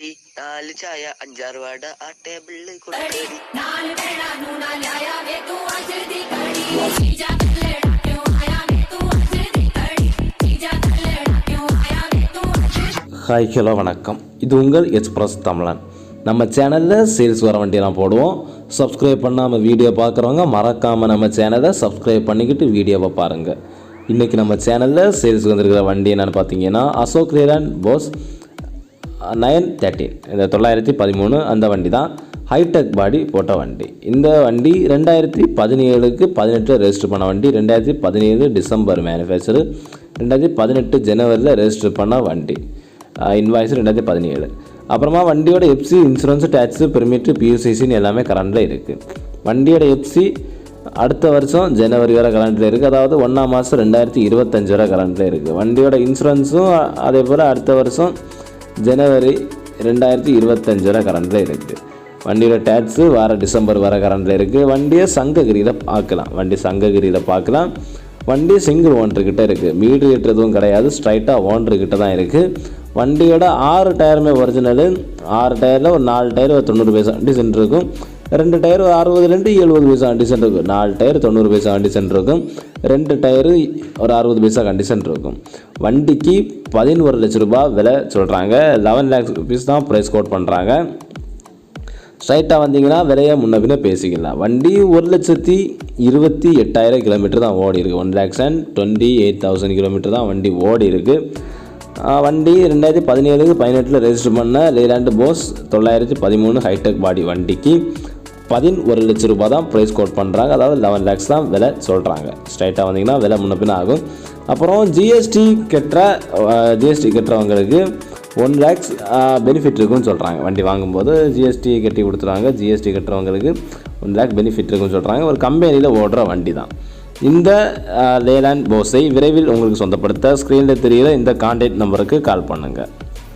നാല് ചായ അഞ്ചാറ് വാട ആ ടേബിളിൽ ஹாய் ஹலோ வணக்கம் இது உங்கள் எக்ஸ்பிரஸ் தமிழன் நம்ம சேனலில் சேல்ஸ் வர வண்டியெல்லாம் போடுவோம் சப்ஸ்கிரைப் பண்ணாமல் வீடியோ பார்க்குறவங்க மறக்காமல் நம்ம சேனலை சப்ஸ்கிரைப் பண்ணிக்கிட்டு வீடியோவை பாருங்கள் இன்றைக்கி நம்ம சேனலில் சேல்ஸ் வந்திருக்கிற வண்டி என்னென்னு பார்த்தீங்கன்னா Ashok Leyland Boss nine thirteen இந்த தொள்ளாயிரத்தி பதிமூணு அந்த வண்டி தான் ஹைடெக் பாடி போட்ட வண்டி. இந்த வண்டி ரெண்டாயிரத்தி பதினேழுக்கு பதினெட்டு ரெஜிஸ்டர் பண்ண வண்டி. ரெண்டாயிரத்தி பதினேழு டிசம்பர் மேனுஃபேக்சரு ரெண்டாயிரத்தி பதினெட்டு ஜனவரியில் ரெஜிஸ்டர் பண்ண வண்டி. இன்வாய்ஸ் ரெண்டாயிரத்தி பதினேழு. அப்புறமா வண்டியோட எஃப்சி இன்சூரன்ஸு டேக்ஸு பெர்மிட்டு பியூசிசின்னு எல்லாமே கரண்டில் இருக்குது வண்டியோட எஃப்சி அடுத்த வருஷம் ஜனவரி வரை கரண்டில் இருக்குது அதாவது ஒன்றாம் மாதம் ரெண்டாயிரத்தி இருபத்தஞ்சு வரை கரண்டில் இருக்குது வண்டியோட இன்சூரன்ஸும் அதே போல் அடுத்த வருஷம் ஜனவரி ரெண்டாயிரத்தி இருபத்தஞ்சு வரை கரண்டில் இருக்குது வண்டியோட டேக்ஸு வர டிசம்பர் வர கரண்டில் இருக்குது வண்டியை சங்ககிரியில் பார்க்கலாம். வண்டி சங்ககிரியில் பார்க்கலாம். வண்டி சிங்கிள் ஓனர்கிட்ட இருக்குது மீட்ரு கிட்ட எதுவும் கிடையாது. ஸ்ட்ரைட்டாக ஓனர்கிட்ட தான் இருக்குது வண்டியோட ஆறு டயருமே ஒரிஜினலு ஆறு டயரில் ஒரு நாலு டயர் ஒரு தொண்ணூறு பைசா கண்டிஷன் இருக்கும் ரெண்டு டயர் ஒரு அறுபதுலேருந்து எழுபது பைசா கண்டிஷன் இருக்கும் நாலு டயர் தொண்ணூறு பைசா கண்டிஷன் இருக்கும் ரெண்டு டயரு ஒரு அறுபது பைசா கண்டிஷன் இருக்கும் வண்டிக்கு பதினோரு லட்ச ரூபாய் விலை சொல்கிறாங்க லெவன் லேக்ஸ் ருபீஸ் தான் ப்ரைஸ் கோட் பண்ணுறாங்க ஸ்ட்ரைட்டாக வந்தீங்கன்னா விலையை முன்ன பின்ன பேசிக்கலாம். வண்டி ஒரு லட்சத்தி இருபத்தி எட்டாயிரம் கிலோமீட்டர் தான் ஓடி இருக்குது one lakhs and twenty eight thousand kilometre தான் வண்டி ஓடி இருக்குது வண்டி ரெண்டாயிரத்தி பதினேழுக்கு பதினெட்டில் ரெஜிஸ்டர் பண்ண லேலாண்டு போஸ் தொள்ளாயிரத்தி பதிமூணு ஹைடெக் பாடி வண்டிக்கு. பதின் ஒரு லட்ச ரூபாய் தான் ப்ரைஸ் கோட் பண்ணுறாங்க அதாவது லெவன் லேக்ஸ் தான் விலை சொல்கிறாங்க ஸ்ட்ரைட்டாக வந்தீங்கன்னா விலை முன்ன ஆகும். அப்புறம் ஜிஎஸ்டி கட்டுற ஜிஎஸ்டி கட்டுறவங்களுக்கு ஒன் லேக்ஸ் பெனிஃபிட் இருக்குன்னு சொல்கிறாங்க வண்டி வாங்கும்போது ஜிஎஸ்டி கட்டி கொடுத்துருவாங்க ஜிஎஸ்டி கட்டுறவங்களுக்கு ஒன் லேக் பெனிஃபிட் இருக்குன்னு சொல்கிறாங்க ஒரு கம்பெனியில் ஓடுற வண்டி தான் இந்த லேலாண்ட் போஸை விரைவில் உங்களுக்கு சொந்தப்படுத்த ஸ்க்ரீனில் தெரிகிற இந்த கான்டாக்ட் நம்பருக்கு கால் பண்ணுங்கள்